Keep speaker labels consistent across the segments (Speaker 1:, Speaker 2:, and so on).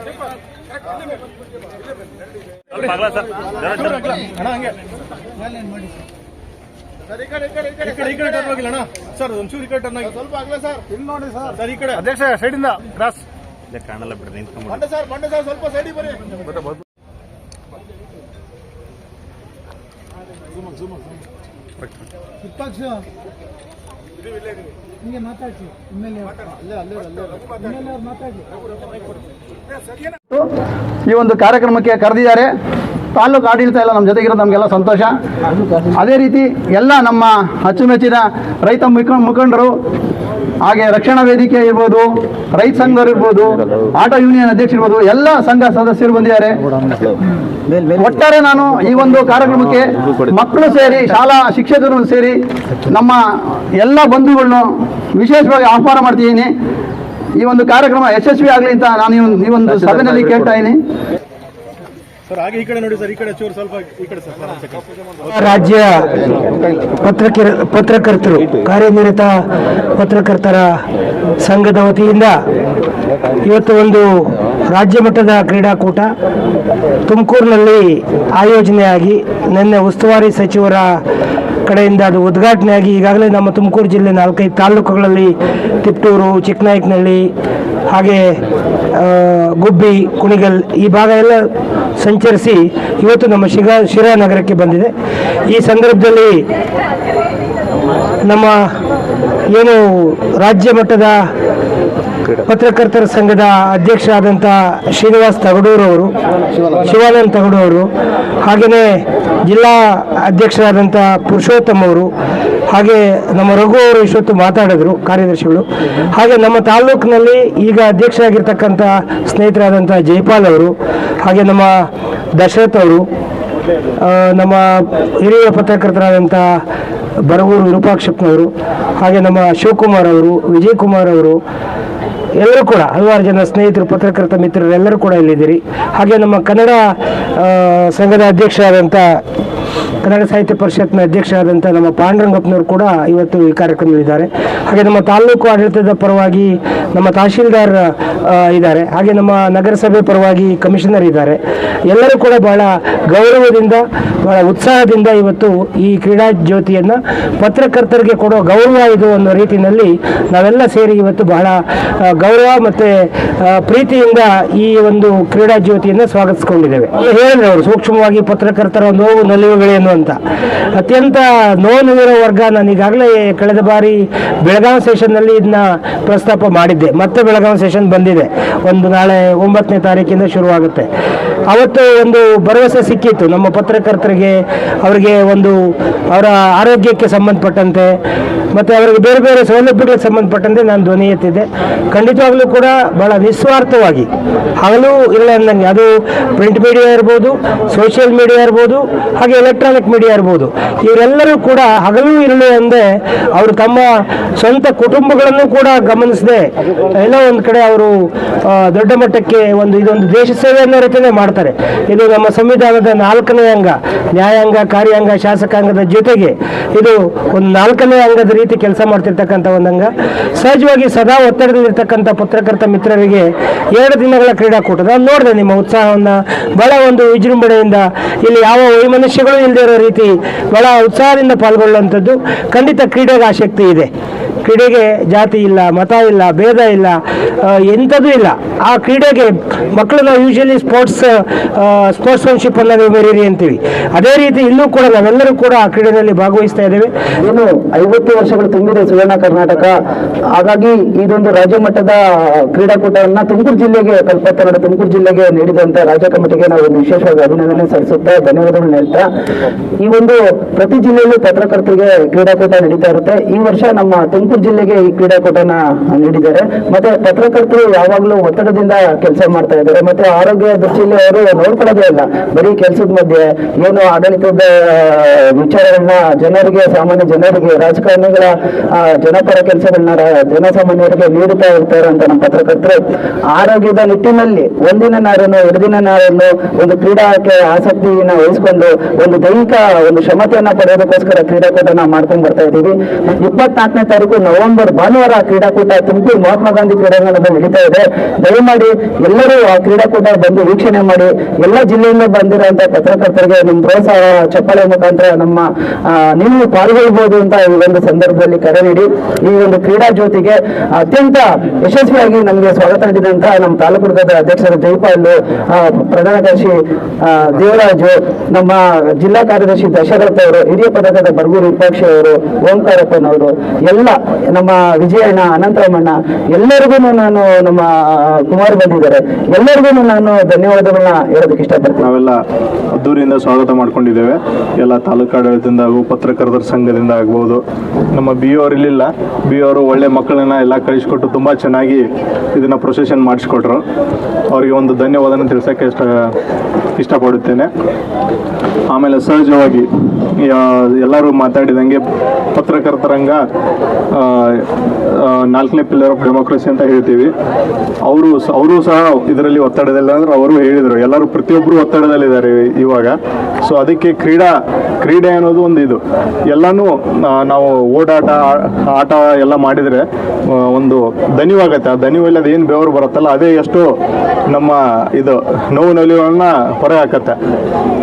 Speaker 1: ಸ್ವಲ್ಪ ಅಗಲ ಸರ್ ಚೂರು ಅಗಲ. ಅಣ್ಣ ಹಂಗೆ ಈ ಕಡೆ ಈ ಕಡೆ ಟರ್ನ್ ಹೋಗಿಲ್ಲ ಅಣ್ಣ ಸರ್ ಒಂಚೂರು ಈ ಕಡೆ ಟರ್ನ್ ಆಗಿ ಸ್ವಲ್ಪ ಆಗಲ್ಲ ಸರ್ ಇಲ್ಲಿ ನೋಡಿ ಸರ್ ಸರ್ ಈ ಕಡೆ ಅಧ್ಯಕ್ಷ ಸೈಡಿಂದ ಕ್ರಾಸ್ ಇಲ್ಲ ಕಾಣಲ್ಲ ಬಿಡ್ರಿ ನಿಂತ್ಕೊಂಡ್ಬಿಡಿ ಬಂಡೆ ಸರ್ ಬಂಡೆ ಸರ್ ಸ್ವಲ್ಪ ಸೈಡಿಗೆ ಬನ್ನಿ
Speaker 2: ವಿಪಕ್ಷ ಹಿಂಗೆ ಮಾತಾಡ್ಸಿ
Speaker 3: ಈ ಒಂದು ಕಾರ್ಯಕ್ರಮಕ್ಕೆ ಕರೆದಿದ್ದಾರೆ. ತಾಲೂಕು ಆಡಳಿತ ಎಲ್ಲ ನಮ್ಮ ಜೊತೆಗಿರೋದು ನಮಗೆಲ್ಲ ಸಂತೋಷ. ಅದೇ ರೀತಿ ಎಲ್ಲ ನಮ್ಮ ಅಚ್ಚುಮೆಚ್ಚಿನ ರೈತ ಮುಖ ಮುಖಂಡರು ಹಾಗೆ ರಕ್ಷಣಾ ವೇದಿಕೆ ಇರ್ಬೋದು, ರೈತ ಸಂಘರು ಇರ್ಬೋದು, ಆಟೋ ಯೂನಿಯನ್ ಅಧ್ಯಕ್ಷ ಇರ್ಬೋದು, ಎಲ್ಲ ಸಂಘ ಸದಸ್ಯರು ಬಂದಿದ್ದಾರೆ. ಒಟ್ಟಾರೆ ನಾನು ಈ ಒಂದು ಕಾರ್ಯಕ್ರಮಕ್ಕೆ ಮಕ್ಕಳು ಸೇರಿ, ಶಾಲಾ ಶಿಕ್ಷಕರು ಸೇರಿ ನಮ್ಮ ಎಲ್ಲ ಬಂಧುಗಳನ್ನು ವಿಶೇಷವಾಗಿ ಆಹ್ವಾನ ಮಾಡ್ತಿದ್ದೀನಿ. ಈ ಒಂದು ಕಾರ್ಯಕ್ರಮ ಯಶಸ್ವಿ ಆಗಲಿ ಅಂತ ನಾನು ಈ ಒಂದು- ಸಭೆಯಲ್ಲಿ ಕೇಳ್ತಾ ಇದ್ದೀನಿ.
Speaker 4: ರಾಜ್ಯ ಪತ್ರಕರ್, ಪತ್ರಕರ್ತರು, ಕಾರ್ಯನಿರತ ಪತ್ರಕರ್ತರ ಸಂಘದ ವತಿಯಿಂದ ಇವತ್ತು ಒಂದು ರಾಜ್ಯ ಮಟ್ಟದ ಕ್ರೀಡಾಕೂಟ ತುಮಕೂರಿನಲ್ಲಿ ಆಯೋಜನೆಯಾಗಿ ನಿನ್ನೆ ಉಸ್ತುವಾರಿ ಸಚಿವರ ಕಡೆಯಿಂದ ಅದು ಉದ್ಘಾಟನೆಯಾಗಿ ಈಗಾಗಲೇ ನಮ್ಮ ತುಮಕೂರು ಜಿಲ್ಲೆ ನಾಲ್ಕೈದು ತಾಲೂಕುಗಳಲ್ಲಿ ತಿಪ್ಟೂರು, ಚಿಕ್ಕನಾಯಕನಹಳ್ಳಿ, ಹಾಗೆ ಗುಬ್ಬಿ, ಕುಣಿಗಲ್ ಈ ಭಾಗ ಎಲ್ಲ ಸಂಚರಿಸಿ ಇವತ್ತು ನಮ್ಮ ಶಿಗ ಶಿರಾ ನಗರಕ್ಕೆ ಬಂದಿದೆ. ಈ ಸಂದರ್ಭದಲ್ಲಿ ನಮ್ಮ ಏನು ರಾಜ್ಯ ಮಟ್ಟದ ಪತ್ರಕರ್ತರ ಸಂಘದ ಅಧ್ಯಕ್ಷರಾದಂಥ ಶ್ರೀನಿವಾಸ್ ತಗಡೂರವರು ಶಿವಾನಂದ್ ತಗಡೂರು ಹಾಗೆಯೇ ಜಿಲ್ಲಾ ಅಧ್ಯಕ್ಷರಾದಂಥ ಪುರುಷೋತ್ತಮ್ ಅವರು, ಹಾಗೆ ನಮ್ಮ ರಘು ಅವರು ಇಷ್ಟೊತ್ತು ಮಾತಾಡಿದ್ರು ಕಾರ್ಯದರ್ಶಿಗಳು. ಹಾಗೆ ನಮ್ಮ ತಾಲೂಕಿನಲ್ಲಿ ಈಗ ಅಧ್ಯಕ್ಷರಾಗಿರ್ತಕ್ಕಂಥ ಸ್ನೇಹಿತರಾದಂಥ ಜೈಪಾಲ್ ಅವರು, ಹಾಗೆ ನಮ್ಮ ದಶರಥ್ ಅವರು ನಮ್ಮ ಹಿರಿಯ ಪತ್ರಕರ್ತರಾದಂಥ ಬರಗೂರು ವಿರೂಪಾಕ್ಷಪ್ಪನವರು ಹಾಗೆ ನಮ್ಮ ಶಿವಕುಮಾರ್ ಅವರು ವಿಜಯ್ ಕುಮಾರ್ ಅವರು ಎಲ್ಲರೂ ಕೂಡ, ಹಲವಾರು ಜನ ಸ್ನೇಹಿತರು, ಪತ್ರಕರ್ತ ಮಿತ್ರರು ಎಲ್ಲರೂ ಕೂಡ ಇಲ್ಲಿದ್ದೀರಿ. ಹಾಗೆ ನಮ್ಮ ಕನ್ನಡ ಸಂಘದ ಅಧ್ಯಕ್ಷರಾದಂಥ, ಕನ್ನಡ ಸಾಹಿತ್ಯ ಪರಿಷತ್ನ ಅಧ್ಯಕ್ಷರಾದಂಥ ನಮ್ಮ ಪಾಂಡುರಂಗಪ್ಪನವರು ಕೂಡ ಇವತ್ತು ಈ ಕಾರ್ಯಕ್ರಮದಲ್ಲಿದ್ದಾರೆ. ಹಾಗೆ ನಮ್ಮ ತಾಲೂಕು ಆಡಳಿತದ ಪರವಾಗಿ ನಮ್ಮ ತಹಶೀಲ್ದಾರ್ ಇದ್ದಾರೆ. ಹಾಗೆ ನಮ್ಮ ನಗರಸಭೆ ಪರವಾಗಿ ಕಮಿಷನರ್ ಇದ್ದಾರೆ. ಎಲ್ಲರೂ ಕೂಡ ಬಹಳ ಗೌರವದಿಂದ, ಬಹಳ ಉತ್ಸಾಹದಿಂದ ಇವತ್ತು ಈ ಕ್ರೀಡಾ ಜ್ಯೋತಿಯನ್ನು ಪತ್ರಕರ್ತರಿಗೆ ಕೊಡೋ ಗೌರವ ಇದು ಅನ್ನೋ ರೀತಿಯಲ್ಲಿ ನಾವೆಲ್ಲ ಸೇರಿ ಇವತ್ತು ಬಹಳ ಗೌರವ ಮತ್ತು ಪ್ರೀತಿಯಿಂದ ಈ ಒಂದು ಕ್ರೀಡಾ ಜ್ಯೋತಿಯನ್ನು ಸ್ವಾಗತಿಸ್ಕೊಂಡಿದ್ದೇವೆ. ಹೇಳಿದ್ರು ಅವರು ಸೂಕ್ಷ್ಮವಾಗಿ ಪತ್ರಕರ್ತರ ನೋವು ನಲಿವುಗಳೇನು ಅಂತ ಅತ್ಯಂತ ನೋವಿನ ವರ್ಗ ನಾನು ಈಗಾಗಲೇ ಕಳೆದ ಬಾರಿ ಬೆಳಗಾವಿ ಸೆಷನ್ನಲ್ಲಿ ಇದನ್ನ ಪ್ರಸ್ತಾಪ ಮಾಡಿದ್ದೆ. ಮತ್ತೆ ಬೆಳಗಾವಿ ಸೆಷನ್ ಬಂದಿದೆ. ಒಂದು ನಾಳೆ ಒಂಬತ್ತನೇ ತಾರೀಕಿಂದ ಶುರುವಾಗುತ್ತೆ. ಅವತ್ತು ಒಂದು ಭರವಸೆ ಸಿಕ್ಕಿತ್ತು. ನಮ್ಮ ಪತ್ರಕರ್ತರಿಗೆ, ಅವರಿಗೆ ಒಂದು ಅವರ ಆರೋಗ್ಯಕ್ಕೆ ಸಂಬಂಧಪಟ್ಟಂತೆ, ಮತ್ತು ಅವರಿಗೆ ಬೇರೆ ಬೇರೆ ಸೌಲಭ್ಯಗಳಿಗೆ ಸಂಬಂಧಪಟ್ಟಂತೆ ನಾನು ಧ್ವನಿ ಎತ್ತಿದ್ದೆ. ಖಂಡಿತವಾಗ್ಲೂ ಕೂಡ ಭಾಳ ನಿಸ್ವಾರ್ಥವಾಗಿ. ಹಗಲು ಇಲ್ಲ ಅಂದಂಗೆ ಅದು ಪ್ರಿಂಟ್ ಮೀಡಿಯಾ ಇರ್ಬೋದು ಸೋಷಿಯಲ್ ಮೀಡಿಯಾ ಇರ್ಬೋದು, ಹಾಗೆ ಎಲೆಕ್ಟ್ರಾನಿಕ್ ಮೀಡಿಯಾ ಇರ್ಬೋದು. ಇವರೆಲ್ಲರೂ ಕೂಡ ಹಗಲು ಇರಲಿ ಅಂದೆ ಅವರು ತಮ್ಮ ಸ್ವಂತ ಕುಟುಂಬಗಳನ್ನು ಕೂಡ ಗಮನಿಸದೆ. ಎಲ್ಲ ಒಂದು ಕಡೆ ಅವರು ದೊಡ್ಡ ಮಟ್ಟಕ್ಕೆ ಒಂದು ಇದೊಂದು ದೇಶ ಸೇವೆ ಅನ್ನೋ ರೀತಿಯೇ ಮಾಡ್ತಾರೆ. ಇದು ನಮ್ಮ ಸಂವಿಧಾನದ ನಾಲ್ಕನೇ ಅಂಗ, ನ್ಯಾಯಾಂಗ, ಕಾರ್ಯಾಂಗ, ಶಾಸಕಾಂಗದ ಜೊತೆಗೆ ಇದು ಒಂದು ನಾಲ್ಕನೇ ಅಂಗದ ರೀತಿ ಕೆಲಸ ಮಾಡ್ತಿರ್ತಕ್ಕಂಥ ಒಂದು ಅಂಗ. ಸಹಜವಾಗಿ ಸದಾ ಒತ್ತಡದಲ್ಲಿರ್ತಕ್ಕಂಥ ಪತ್ರಕರ್ತ ಮಿತ್ರರಿಗೆ ಎರಡು ದಿನಗಳ ಕ್ರೀಡಾಕೂಟ ನಾನು ನೋಡಿದೆ ನಿಮ್ಮ ಉತ್ಸಾಹವನ್ನು. ಬಹಳ ಒಂದು ವಿಜೃಂಭಣೆಯಿಂದ ಇಲ್ಲಿ ಯಾವ ವೈಮನುಷ್ಯಗಳು ಇಲ್ಲದೆ ಇರೋ ರೀತಿ ಬಹಳ ಉತ್ಸಾಹದಿಂದ ಪಾಲ್ಗೊಳ್ಳುವಂಥದ್ದು ಖಂಡಿತ ಕ್ರೀಡೆಗೆ ಆಸಕ್ತಿ ಇದೆ. ಕ್ರೀಡೆಗೆ ಜಾತಿ ಇಲ್ಲ, ಮತ ಇಲ್ಲ, ಭೇದ ಇಲ್ಲ. ಎಂಥದ್ದು ಇಲ್ಲ. ಆ ಕ್ರೀಡೆಗೆ ಮಕ್ಕಳು ನಾವು ಯೂಶಲಿ ಸ್ಪೋರ್ಟ್ಸ್ ಸ್ಪೋರ್ಟ್ಸ್ಮನ್ಶಿಪ್ ಅನ್ನ ನೀವು ಬರೀರಿ ಅಂತೀವಿ. ಅದೇ ರೀತಿ ಇಲ್ಲೂ ಕೂಡ ನಾವೆಲ್ಲರೂ ಕೂಡ ಆ ಕ್ರೀಡೆಯಲ್ಲಿ ಭಾಗವಹಿಸ್ತಾ ಇದ್ದೇವೆ.
Speaker 3: ಇನ್ನು ಐವತ್ತು ವರ್ಷಗಳು ತುಂಬಿದೆ ಸುವರ್ಣ ಕರ್ನಾಟಕ. ಹಾಗಾಗಿ ಇದೊಂದು ರಾಜ್ಯ ಮಟ್ಟದ ಕ್ರೀಡಾಕೂಟವನ್ನ ತುಮಕೂರು ಜಿಲ್ಲೆಗೆ ಕಲ್ಪತ್ತನಾಡು ತುಮಕೂರು ಜಿಲ್ಲೆಗೆ ನೀಡಿದಂತ ರಾಜ್ಯ ಕಮಿಟಿಗೆ ನಾವು ವಿಶೇಷವಾಗಿ ಅಭಿನಂದನೆ ಸಲ್ಲಿಸುತ್ತಾ ಧನ್ಯವಾದಗಳು ಹೇಳ್ತಾ. ಈ ಒಂದು ಪ್ರತಿ ಜಿಲ್ಲೆಯಲ್ಲೂ ಪತ್ರಕರ್ತರಿಗೆ ಕ್ರೀಡಾಕೂಟ ನಡೀತಾ ಇರುತ್ತೆ. ಈ ವರ್ಷ ನಮ್ಮ ತುಮಕೂರು ಜಿಲ್ಲೆಗೆ ಈ ಕ್ರೀಡಾಕೂಟನ ನೀಡಿದ್ದಾರೆ. ಮತ್ತೆ ಪತ್ರಕರ್ತರು ಯಾವಾಗಲೂ ಒತ್ತಡದಿಂದ ಕೆಲಸ ಮಾಡ್ತಾ ಇದ್ದಾರೆ. ಮತ್ತೆ ಆರೋಗ್ಯ ದೃಷ್ಟಿಯಲ್ಲಿ ಅವರು ನೋಡ್ಕೊಳ್ಳೋದೇ ಇಲ್ಲ. ಬರೀ ಕೆಲಸದ ಮಧ್ಯೆ ಏನು ಆಡಳಿತದ ವಿಚಾರಗಳನ್ನ ಜನರಿಗೆ, ಸಾಮಾನ್ಯ ಜನರಿಗೆ, ರಾಜಕಾರಣಿಗಳ ಜನಪರ ಕೆಲಸಗಳನ್ನ ಜನಸಾಮಾನ್ಯರಿಗೆ ನೀಡುತ್ತಾ ಇರ್ತಾರೆ ಅಂತ ನಮ್ಮ ಪತ್ರಕರ್ತರು. ಆರೋಗ್ಯದ ನಿಟ್ಟಿನಲ್ಲಿ ಒಂದಿನ ನಾರನ್ನು ಎರಡಿನ ನಾರನ್ನು ಒಂದು ಕ್ರೀಡಾಕ್ಕೆ ಆಸಕ್ತಿಯನ್ನ ವಹಿಸಿಕೊಂಡು ಒಂದು ದೈಹಿಕ, ಒಂದು ಕ್ಷಮತೆಯನ್ನ ಪಡೆಯೋದಕ್ಕೋಸ್ಕರ ಕ್ರೀಡಾಕೂಟನ ಮಾಡ್ಕೊಂಡು ಬರ್ತಾ ಇದ್ದೀವಿ. ಇಪ್ಪತ್ನಾಲ್ಕನೇ ತಾರೀಕು ನವೆಂಬರ್ ಭಾನುವಾರ ಕ್ರೀಡಾಕೂಟ ತುಮಕೂರು ಮಹಾತ್ಮ ಗಾಂಧಿ ಕ್ರೀಡಾಂಗಣದಲ್ಲಿ ನಡೀತಾ ಇದೆ. ದಯಮಾಡಿ ಎಲ್ಲರೂ ಆ ಕ್ರೀಡಾಕೂಟ ಬಂದು ವೀಕ್ಷಣೆ ಮಾಡಿ. ಎಲ್ಲ ಜಿಲ್ಲೆಯಿಂದ ಬಂದಿರುವಂತಹ ಪತ್ರಕರ್ತರಿಗೆ ನಿಮ್ಮ ಪ್ರೋತ್ಸಾಹ, ಚಪ್ಪಾಳೆ ಮುಖಾಂತರ ನಮ್ಮ ನೀವು ಪಾಲ್ಗೊಳ್ಬಹುದು ಅಂತ ಈ ಒಂದು ಸಂದರ್ಭದಲ್ಲಿ ಕರೆ ನೀಡಿ. ಈ ಒಂದು ಕ್ರೀಡಾ ಜ್ಯೋತಿಗೆ ಅತ್ಯಂತ ಯಶಸ್ವಿಯಾಗಿ ನಮಗೆ ಸ್ವಾಗತ ನೀಡಿದಂತಹ ನಮ್ಮ ತಾಲೂಕು ಘಟಕದ ಅಧ್ಯಕ್ಷರು ಜೈಪಾಲ್ ಪ್ರಧಾನ ಕಾರ್ಯದರ್ಶಿ ದೇವರಾಜು, ನಮ್ಮ ಜಿಲ್ಲಾ ಕಾರ್ಯದರ್ಶಿ ದಶರಥ್ ಅವರು, ಹಿರಿಯ ಪದಕದ ಬರ್ಗೂರು ವಿಪಕ್ಷ ಅವರು, ಓಂಕಾರಪ್ಪನವರು, ಎಲ್ಲ ನಮ್ಮ ವಿಜಯಣ್ಣ, ಅನಂತರಾಮಣ್ಣ ಎಲ್ಲರಿಗೂ ನಾನು ನಮ್ಮ ಕುಮಾರ್ ಬಂದಿದ್ದಾರೆ. ಎಲ್ಲರಿಗೂ ನಾನು ಧನ್ಯವಾದಗಳನ್ನ ಹೇಳೋದಕ್ಕೆ ಇಷ್ಟಪಡ್ತೀನಿ.
Speaker 1: ನಾವೆಲ್ಲ ಅದ್ದೂರಿಯಿಂದ ಸ್ವಾಗತ ಮಾಡ್ಕೊಂಡಿದ್ದೇವೆ. ಎಲ್ಲ ತಾಲೂಕು ಆಡಳಿತದಿಂದ ಹಾಗೂ ಪತ್ರಕರ್ತರ ಸಂಘದಿಂದ ಆಗ್ಬೋದು. ನಮ್ಮ ಬಿ ಅವರು ಇರಲಿಲ್ಲ ಬಿ ಅವರು ಒಳ್ಳೆ ಮಕ್ಕಳನ್ನ ಎಲ್ಲ ಕಳಿಸ್ಕೊಟ್ಟು ತುಂಬ ಚೆನ್ನಾಗಿ ಇದನ್ನು ಪ್ರೊಸೆಷನ್ ಮಾಡಿಸ್ಕೊಟ್ರು. ಅವರಿಗೆ ಒಂದು ಧನ್ಯವಾದನ ತಿಳಿಸೋಕ್ಕೆ ಇಷ್ಟ ಇಷ್ಟಪಡುತ್ತೇನೆ. ಆಮೇಲೆ ಸಹಜವಾಗಿ ಎಲ್ಲರೂ ಮಾತಾಡಿದಂಗೆ ಪತ್ರಕರ್ತ ರಂಗ ಆ, ಆ, ನಾಲ್ಕನೇ ಪಿಲ್ಲರ್ ಆಫ್ ಡೆಮೋಕ್ರಸಿ ಅಂತ ಹೇಳ್ತೀವಿ. ಅವರು ಅವರು ಸಹ ಇದರಲ್ಲಿ ಒತ್ತಡದಲ್ಲಿ ಅಂದ್ರೆ ಅವರು ಹೇಳಿದರು. ಎಲ್ಲರೂ ಪ್ರತಿಯೊಬ್ಬರು ಒತ್ತಡದಲ್ಲಿದ್ದಾರೆ ಇವಾಗ. ಸೊ ಅದಕ್ಕೆ ಕ್ರೀಡಾ, ಕ್ರೀಡೆ ಅನ್ನೋದು ಒಂದು ಇದು. ಎಲ್ಲನೂ ನಾವು ಓಡಾಟ, ಆಟ ಎಲ್ಲ ಮಾಡಿದರೆ ಒಂದು ದನಿವಾಗತ್ತೆ ಆ ದಣಿವಲ್ಲಿ ಅದೇನು ಬೆವರು ಬರುತ್ತಲ್ಲ, ಅದೇ ಎಷ್ಟು ನಮ್ಮ ಇದು ನೋವು ನಲಿಗಳನ್ನ ಹೊರಗೆ ಹಾಕತ್ತೆ.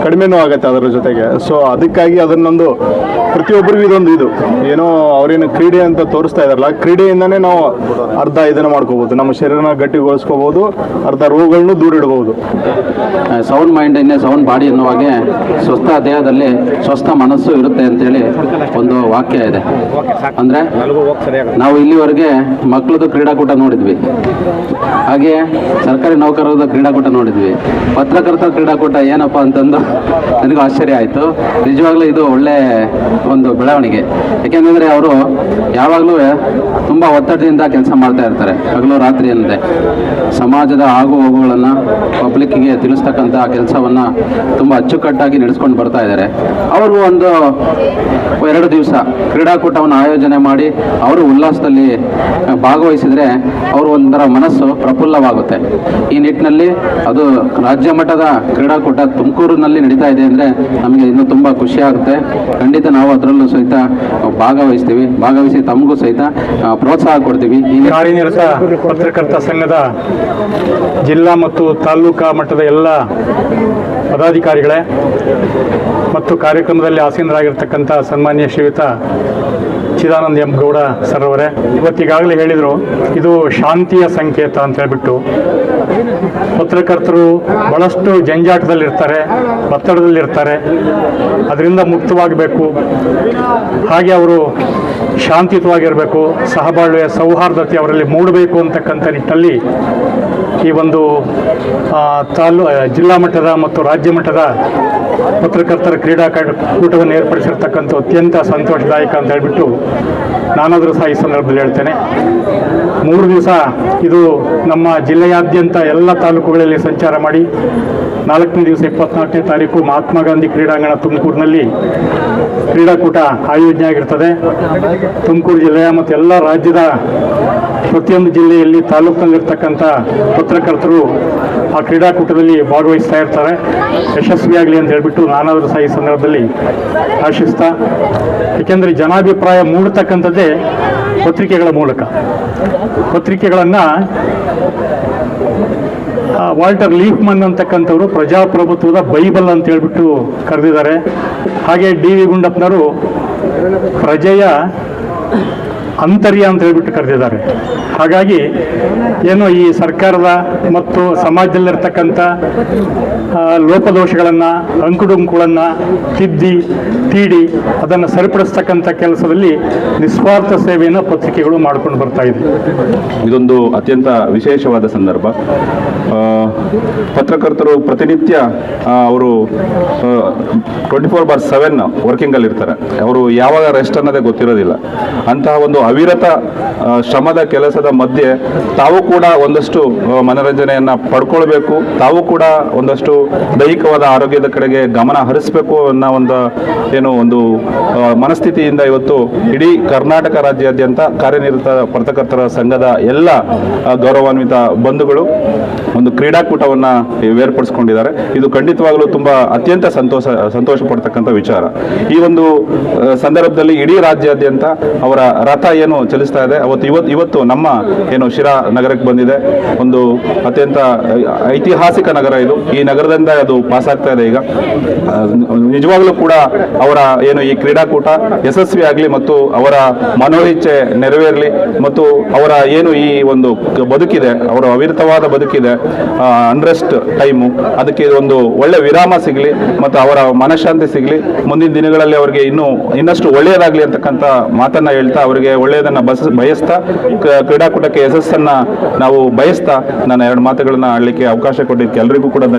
Speaker 1: ಕಡಿಮೆನೂ ಆಗತ್ತೆ ಅದರ ಜೊತೆಗೆ. ಸೊ ಅದಕ್ಕಾಗಿ ಅದನ್ನೊಂದು ಪ್ರತಿಯೊಬ್ಬರಿಗೂ ಇದೊಂದು ಇದು. ಏನೋ ಅವ್ರೇನು ಕ್ರೀಡೆ ಅಂತ ತೋರಿಸ್ತಾ ಇದಾರಲ್ಲ ಕ್ರೀಡೆಯಿಂದನೇ ನಾವು ಅರ್ಧ ಇದನ್ನ ಮಾಡ್ಕೋಬಹುದು ನಮ್ಮ ಶರೀರನ ಗಟ್ಟಿಗೊಳಿಸ್ಕೋಬಹುದು ಅರ್ಧ ರೋಗಗಳನ್ನು ದೂರ ಇಡಬಹುದು
Speaker 5: ಸೌಂಡ್ ಮೈಂಡ್ ಇನ್ನೇ ಸೌಂಡ್ ಬಾಡಿ ಅನ್ನುವ ಹಾಗೆ ಸ್ವಸ್ಥ ದೇಹದಲ್ಲಿ ಸ್ವಸ್ಥ ಮನಸ್ಸು ಇರುತ್ತೆ ಅಂತೇಳಿ ಒಂದು ವಾಕ್ಯ ಇದೆ. ಅಂದ್ರೆ ನಾವು ಇಲ್ಲಿವರೆಗೆ ಮಕ್ಕಳದು ಕ್ರೀಡಾಕೂಟ ನೋಡಿದ್ವಿ. ಹಾಗೆ ಸರ್ಕಾರಿ ನೌಕರರದ ಕ್ರೀಡಾಕೂಟ ನೋಡಿದ್ವಿ. ಪತ್ರಕರ್ತರ ಕ್ರೀಡಾಕೂಟ ಏನಪ್ಪ ಅಂತಂದು ನನಗೂ ಆಶ್ಚರ್ಯ ಆಯಿತು. ನಿಜವಾಗ್ಲೂ ಇದು ಒಳ್ಳೆ ಒಂದು ಬೆಳವಣಿಗೆ. ಯಾಕೆಂದ್ರೆ ಅವರು ಯಾವಾಗಲೂ ತುಂಬಾ ಒತ್ತಡದಿಂದ ಕೆಲಸ ಮಾಡ್ತಾ ಇರ್ತಾರೆ. ಹಗಲು ರಾತ್ರಿ ಅನ್ನದೆ ಸಮಾಜದ ಆಗು ಹೋಗುಗಳನ್ನು ಪಬ್ಲಿಕ್ಕಿಗೆ ತಿಳಿಸ್ತಕ್ಕಂಥ ಕೆಲಸವನ್ನು ತುಂಬ ಅಚ್ಚುಕಟ್ಟಾಗಿ ನಡೆಸ್ಕೊಂಡು ಬರ್ತಾ ಇದ್ದಾರೆ. ಅವರು ಒಂದು ಎರಡು ದಿವಸ ಕ್ರೀಡಾಕೂಟವನ್ನು ಆಯೋಜನೆ ಮಾಡಿ ಅವರು ಉಲ್ಲಾಸದಲ್ಲಿ ಭಾಗವಹಿಸಿದರೆ ಅವರು ಒಂಥರ ಮನಸ್ಸು ಪ್ರಫುಲ್ಲವಾಗುತ್ತೆ. ಈ ನಿಟ್ಟಿನಲ್ಲಿ ಅದು ರಾಜ್ಯ ಮಟ್ಟದ ಕ್ರೀಡಾಕೂಟ ತುಮಕೂರಿನಲ್ಲಿ ನಡೀತಾ ಇದೆ ಅಂದರೆ ನಮಗೆ ಇನ್ನೂ ತುಂಬ ಖುಷಿ ಆಗುತ್ತೆ. ಖಂಡಿತ ನಾವು ಅದರಲ್ಲೂ ಸಹಿತ ಭಾಗವಹಿಸ್ತೀವಿ. ಭಾಗವಹಿಸಿ ತಮಗೂ ಸಹಿತ ಪ್ರೋತ್ಸಾಹ ಕೊಡ್ತೀವಿ.
Speaker 6: ಕಾರ್ಯನಿರತ ಪತ್ರಕರ್ತ ಸಂಘದ ಜಿಲ್ಲಾ ಮತ್ತು ತಾಲೂಕಾ ಮಟ್ಟದ ಎಲ್ಲ ಪದಾಧಿಕಾರಿಗಳೇ ಮತ್ತು ಕಾರ್ಯಕ್ರಮದಲ್ಲಿ ಆಸೀನರಾಗಿರ್ತಕ್ಕಂಥ ಸನ್ಮಾನ್ಯ ಶ್ರೀಯುತ ಚಿದಾನಂದ ಎಂ ಗೌಡ ಸರ್ ಅವರೇ ಇವತ್ತಿಗಾಗಲೇ ಹೇಳಿದರು, ಇದು ಶಾಂತಿಯ ಸಂಕೇತ ಅಂತ ಹೇಳ್ಬಿಟ್ಟು. ಪತ್ರಕರ್ತರು ಬಹಳಷ್ಟು ಜಂಜಾಟದಲ್ಲಿರ್ತಾರೆ, ಒತ್ತಡದಲ್ಲಿರ್ತಾರೆ, ಅದರಿಂದ ಮುಕ್ತವಾಗಬೇಕು. ಹಾಗೆ ಅವರು ಶಾಂತಿಯುತವಾಗಿರಬೇಕು, ಸಹಬಾಳ್ವೆಯ ಸೌಹಾರ್ದತೆ ಅವರಲ್ಲಿ ಮೂಡಬೇಕು ಅಂತಕ್ಕಂಥ ನಿಟ್ಟಲ್ಲಿ ಈ ಒಂದು ತಾಲೂ ಜಿಲ್ಲಾ ಮಟ್ಟದ ಮತ್ತು ರಾಜ್ಯ ಮಟ್ಟದ ಪತ್ರಕರ್ತರ ಕ್ರೀಡಾ ಕೂಟವನ್ನು ಏರ್ಪಡಿಸಿರ್ತಕ್ಕಂಥ ಅತ್ಯಂತ ಸಂತೋಷದಾಯಕ ಅಂತ ಹೇಳ್ಬಿಟ್ಟು ನಾನಾದರೂ ಸಹ ಈ ಸಂದರ್ಭದಲ್ಲಿ ಹೇಳ್ತೇನೆ. ಮೂರು ದಿವಸ ಇದು ನಮ್ಮ ಜಿಲ್ಲೆಯಾದ್ಯಂತ ಎಲ್ಲ ತಾಲೂಕುಗಳಲ್ಲಿ ಸಂಚಾರ ಮಾಡಿ, ನಾಲ್ಕನೇ ದಿವಸ ಇಪ್ಪತ್ನಾಲ್ಕನೇ ತಾರೀಕು ಮಹಾತ್ಮ ಗಾಂಧಿ ಕ್ರೀಡಾಂಗಣ ತುಮಕೂರಿನಲ್ಲಿ ಕ್ರೀಡಾಕೂಟ ಆಯೋಜನೆ ಆಗಿರ್ತದೆ ತುಮಕೂರು ಜಿಲ್ಲೆಯ ಮತ್ತು ಎಲ್ಲ ರಾಜ್ಯದ ಪ್ರತಿಯೊಂದು ಜಿಲ್ಲೆಯಲ್ಲಿ ತಾಲೂಕಿನಲ್ಲಿರ್ತಕ್ಕಂಥ ಪತ್ರಕರ್ತರು ಆ ಕ್ರೀಡಾಕೂಟದಲ್ಲಿ ಭಾಗವಹಿಸ್ತಾ ಇರ್ತಾರೆ. ಯಶಸ್ವಿಯಾಗಲಿ ಅಂತ ಹೇಳ್ಬಿಟ್ಟು ನಾನಾದರೂ ಸಹ ಈ ಸಂದರ್ಭದಲ್ಲಿ ಆಶಿಸ್ತಾ, ಏಕೆಂದರೆ ಜನಾಭಿಪ್ರಾಯ ಮೂಡತಕ್ಕಂಥದ್ದೇ ಪತ್ರಿಕೆಗಳ ಮೂಲಕ. ಪತ್ರಿಕೆಗಳನ್ನು ವಾಲ್ಟರ್ ಲೀಫ್ಮನ್ ಅಂತಕ್ಕಂಥವ್ರು ಪ್ರಜಾಪ್ರಭುತ್ವದ ಬೈಬಲ್ ಅಂತ ಹೇಳ್ಬಿಟ್ಟು ಕರೆದಿದ್ದಾರೆ. ಹಾಗೆ ಡಿ ವಿ ಗುಂಡಪ್ಪನವರು ಪ್ರಜೆಯ ಅಂತರ್ಯ ಅಂತ ಹೇಳ್ಬಿಟ್ಟು ಕರೆದಿದ್ದಾರೆ. ಹಾಗಾಗಿ ಏನು ಈ ಸರ್ಕಾರದ ಮತ್ತು ಸಮಾಜದಲ್ಲಿರ್ತಕ್ಕಂಥ ಲೋಪದೋಷಗಳನ್ನು ಅಂಕುಡುಂಕುಗಳನ್ನು ತಿದ್ದಿ, ತೀಡಿ, ಅದನ್ನು ಸರಿಪಡಿಸ್ತಕ್ಕಂಥ ಕೆಲಸದಲ್ಲಿ ನಿಸ್ವಾರ್ಥ ಸೇವೆಯನ್ನು ಪತ್ರಿಕೆಗಳು ಮಾಡ್ಕೊಂಡು ಬರ್ತಾ ಇದೆ.
Speaker 7: ಇದೊಂದು ಅತ್ಯಂತ ವಿಶೇಷವಾದ ಸಂದರ್ಭ. ಪತ್ರಕರ್ತರು ಪ್ರತಿನಿತ್ಯ ಅವರು ಟ್ವೆಂಟಿ ಫೋರ್ ಬಾರ್ ಸೆವೆನ್ ವರ್ಕಿಂಗಲ್ಲಿ ಇರ್ತಾರೆ ಅವರು ಯಾವಾಗ ರೆಸ್ಟ್ ಅನ್ನೋದೇ ಗೊತ್ತಿರೋದಿಲ್ಲ. ಅಂತಹ ಒಂದು ಅವಿರತ ಶ್ರಮದ ಕೆಲಸದ ಮಧ್ಯೆ ತಾವು ಕೂಡ ಒಂದಷ್ಟು ಮನರಂಜನೆಯನ್ನು ಪಡ್ಕೊಳ್ಬೇಕು, ತಾವು ಕೂಡ ಒಂದಷ್ಟು ದೈಹಿಕವಾದ ಆರೋಗ್ಯದ ಕಡೆಗೆ ಗಮನ ಹರಿಸಬೇಕು ಅನ್ನೋ ಒಂದು, ಏನು ಒಂದು ಮನಸ್ಥಿತಿಯಿಂದ ಇವತ್ತು ಇಡೀ ಕರ್ನಾಟಕ ರಾಜ್ಯಾದ್ಯಂತ ಕಾರ್ಯನಿರತ ಪತ್ರಕರ್ತರ ಸಂಘದ ಎಲ್ಲ ಗೌರವಾನ್ವಿತ ಬಂಧುಗಳು ಒಂದು ಕ್ರೀಡಾಕೂಟವನ್ನು ಏರ್ಪಡಿಸ್ಕೊಂಡಿದ್ದಾರೆ. ಇದು ಖಂಡಿತವಾಗಲೂ ತುಂಬ ಅತ್ಯಂತ ಸಂತೋಷ ಸಂತೋಷ ಪಡ್ತಕ್ಕಂಥ ವಿಚಾರ. ಈ ಒಂದು ಸಂದರ್ಭದಲ್ಲಿ ಇಡೀ ರಾಜ್ಯಾದ್ಯಂತ ಅವರ ರಥ ಏನು ಚಲಿಸ್ತಾ ಇದೆ. ಅವತ್ತು ಇವತ್ತು ಇವತ್ತು ನಮ್ಮ ಏನು ಶಿರಾ ನಗರಕ್ಕೆ ಬಂದಿದೆ. ಒಂದು ಅತ್ಯಂತ ಐತಿಹಾಸಿಕ ನಗರ ಇದು. ಈ ನಗರದಿಂದ ಅದು ಪಾಸ್ ಆಗ್ತಾ ಇದೆ ಈಗ. ನಿಜವಾಗ್ಲೂ ಕೂಡ ಅವರ ಏನು ಈ ಕ್ರೀಡಾಕೂಟ ಯಶಸ್ವಿ ಆಗಲಿ ಮತ್ತು ಅವರ ಮನೋಇಚ್ಛೆ ನೆರವೇರಲಿ ಮತ್ತು ಅವರ ಏನು ಈ ಒಂದು ಬದುಕಿದೆ, ಅವರ ಅವಿರತವಾದ ಬದುಕಿದೆ ಅನ್ರೆಸ್ಟ್ ಟೈಮು ಅದಕ್ಕೆ ಒಂದು ಒಳ್ಳೆ ವಿರಾಮ ಸಿಗಲಿ ಮತ್ತು ಅವರ ಮನಃಶಾಂತಿ ಸಿಗಲಿ. ಮುಂದಿನ ದಿನಗಳಲ್ಲಿ ಅವರಿಗೆ ಇನ್ನೂ ಇನ್ನಷ್ಟು ಒಳ್ಳೆಯದಾಗಲಿ ಅಂತಕ್ಕಂಥ ಮಾತನ್ನು ಹೇಳ್ತಾ ಅವರಿಗೆ ಒಳ್ಳೆಯದನ್ನ ಬಸ್, ಬಯಸ್ತಾ ಕ್ರೀಡಾಕೂಟಕ್ಕೆ ಯಶಸ್ಸನ್ನ ನಾವು ಬಯಸ್ತಾ ನಾನು ಎರಡು ಮಾತುಗಳನ್ನು ಆಡಲಿಕ್ಕೆ ಅವಕಾಶ ಕೊಟ್ಟಿದ್ದಕ್ಕೆ ಎಲ್ರಿಗೂ ಕೂಡ